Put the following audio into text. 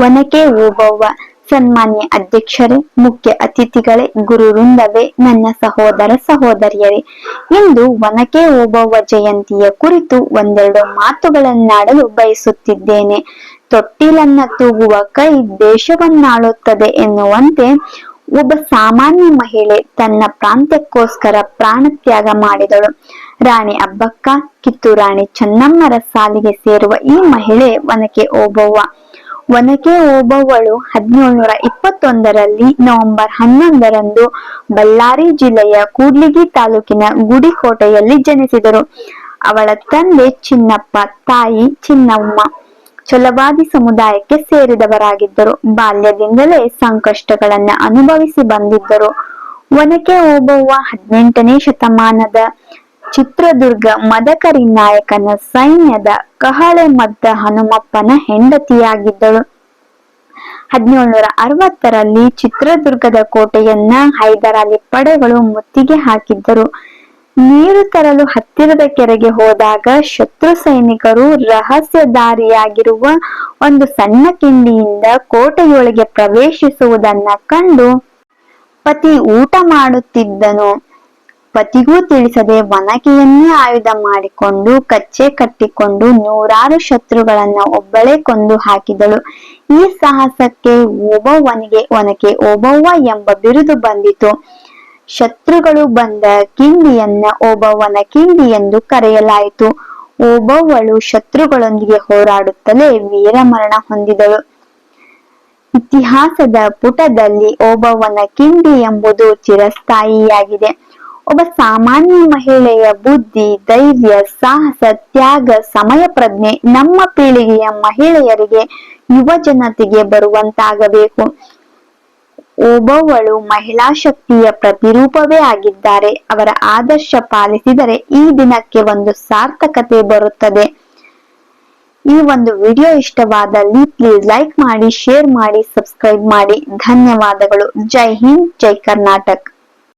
ಒನಕೆ ಓಬವ್ವ ಸನ್ಮಾನ್ಯ ಅಧ್ಯಕ್ಷರೇ, ಮುಖ್ಯ ಅತಿಥಿಗಳೇ, ಗುರು ವೃಂದವೇ, ನನ್ನ ಸಹೋದರ ಸಹೋದರಿಯರೇ. ಇಂದು ಒನಕೆ ಓಬವ್ವ ಜಯಂತಿಯ ಕುರಿತು ಒಂದೆರಡು ಮಾತುಗಳನ್ನಾಡಲು ಬಯಸುತ್ತಿದ್ದೇನೆ. ತೊಟ್ಟಿಲನ್ನ ತೂಗುವ ಕೈ ದೇಶವನ್ನಾಳುತ್ತದೆ ಎನ್ನುವಂತೆ ಒಬ್ಬ ಸಾಮಾನ್ಯ ಮಹಿಳೆ ತನ್ನ ಪ್ರಾಂತ್ಯಕ್ಕೋಸ್ಕರ ಪ್ರಾಣತ್ಯಾಗ ಮಾಡಿದಳು. ರಾಣಿ ಅಬ್ಬಕ್ಕ ಕಿತ್ತೂರಾಣಿ ಚೆನ್ನಮ್ಮರ ಸಾಲಿಗೆ ಸೇರುವ ಈ ಮಹಿಳೆ ಒನಕೆ ಓಬವ್ವ ಒನಕೆ ಓಬವ್ವಳು ಹದಿನೇಳುನೂರ ಇಪ್ಪತ್ತೊಂದರಲ್ಲಿ ನವೆಂಬರ್ ಹನ್ನೊಂದರಂದು ಬಳ್ಳಾರಿ ಜಿಲ್ಲೆಯ ಕೂಡ್ಲಿಗಿ ತಾಲೂಕಿನ ಗುಡಿಕೋಟೆಯಲ್ಲಿ ಜನಿಸಿದರು. ಅವಳ ತಂದೆ ಚಿನ್ನಪ್ಪ, ತಾಯಿ ಚಿನ್ನಮ್ಮ ಛಲವಾದಿ ಸಮುದಾಯಕ್ಕೆ ಸೇರಿದವರಾಗಿದ್ದರು. ಬಾಲ್ಯದಿಂದಲೇ ಸಂಕಷ್ಟಗಳನ್ನ ಅನುಭವಿಸಿ ಬಂದಿದ್ದರು. ಒನಕೆ ಓಬವ್ವ ಹದಿನೆಂಟನೇ ಶತಮಾನದ ಚಿತ್ರದುರ್ಗ ಮದಕರಿ ನಾಯಕನ ಸೈನ್ಯದ ಕಹಳೆ ಮದ್ದ ಹನುಮಪ್ಪನ ಹೆಂಡತಿಯಾಗಿದ್ದಳು. ಹದಿನೇಳುನೂರ ಅರವತ್ತರಲ್ಲಿ ಚಿತ್ರದುರ್ಗದ ಕೋಟೆಯನ್ನ ಹೈದರಾಲಿ ಪಡೆಗಳು ಮುತ್ತಿಗೆ ಹಾಕಿದ್ದರು. ನೀರು ತರಲು ಹತ್ತಿರದ ಕೆರೆಗೆ ಹೋದಾಗ ಶತ್ರು ಸೈನಿಕರು ರಹಸ್ಯ ದಾರಿಯಾಗಿರುವ ಒಂದು ಸಣ್ಣ ಕಿಂಡಿಯಿಂದ ಕೋಟೆಯೊಳಗೆ ಪ್ರವೇಶಿಸುವುದನ್ನ ಕಂಡು ಪತಿ ಊಟ ಮಾಡುತ್ತಿದ್ದನು. ಪತಿಗೂ ತಿಳಿಸದೆ ವನಕೆಯನ್ನೇ ಆಯುಧ ಮಾಡಿಕೊಂಡು, ಕಚ್ಚೆ ಕಟ್ಟಿಕೊಂಡು ನೂರಾರು ಶತ್ರುಗಳನ್ನ ಒಬ್ಬಳೇ ಕೊಂದು ಹಾಕಿದಳು. ಈ ಸಾಹಸಕ್ಕೆ ಓಬವ್ವನಿಗೆ ಒನಕೆ ಓಬವ್ವ ಎಂಬ ಬಿರುದು ಬಂದಿತು. ಶತ್ರುಗಳು ಬಂದ ಕಿಂಡಿಯನ್ನ ಓಬವ್ವನ ಕಿಂಡಿ ಎಂದು ಕರೆಯಲಾಯಿತು. ಓಬವ್ವಳು ಶತ್ರುಗಳೊಂದಿಗೆ ಹೋರಾಡುತ್ತಲೇ ವೀರಮರಣ ಹೊಂದಿದಳು. ಇತಿಹಾಸದ ಪುಟದಲ್ಲಿ ಓಬವ್ವನ ಕಿಂಡಿ ಎಂಬುದು ಚಿರಸ್ಥಾಯಿಯಾಗಿದೆ. ಒಬ್ಬ ಸಾಮಾನ್ಯ ಮಹಿಳೆಯ ಬುದ್ಧಿ, ಧೈರ್ಯ, ಸಾಹಸ, ತ್ಯಾಗ, ಸಮಯ ಪ್ರಜ್ಞೆ ನಮ್ಮ ಪೀಳಿಗೆಯ ಮಹಿಳೆಯರಿಗೆ ಯುವ ಜನತೆಗೆ ಬರುವಂತಾಗಬೇಕು. ಒಬ್ಬವಳು ಮಹಿಳಾ ಶಕ್ತಿಯ ಪ್ರತಿರೂಪವೇ ಆಗಿದ್ದಾರೆ. ಅವರ ಆದರ್ಶ ಪಾಲಿಸಿದರೆ ಈ ದಿನಕ್ಕೆ ಒಂದು ಸಾರ್ಥಕತೆ ಬರುತ್ತದೆ. ಈ ಒಂದು ವಿಡಿಯೋ ಇಷ್ಟವಾದಲ್ಲಿ ಪ್ಲೀಸ್ ಲೈಕ್ ಮಾಡಿ ಶೇರ್ ಮಾಡಿ ಸಬ್ಸ್ಕ್ರೈಬ್ ಮಾಡಿ. ಧನ್ಯವಾದಗಳು. ಜೈ ಹಿಂದ್, ಜೈ ಕರ್ನಾಟಕ್.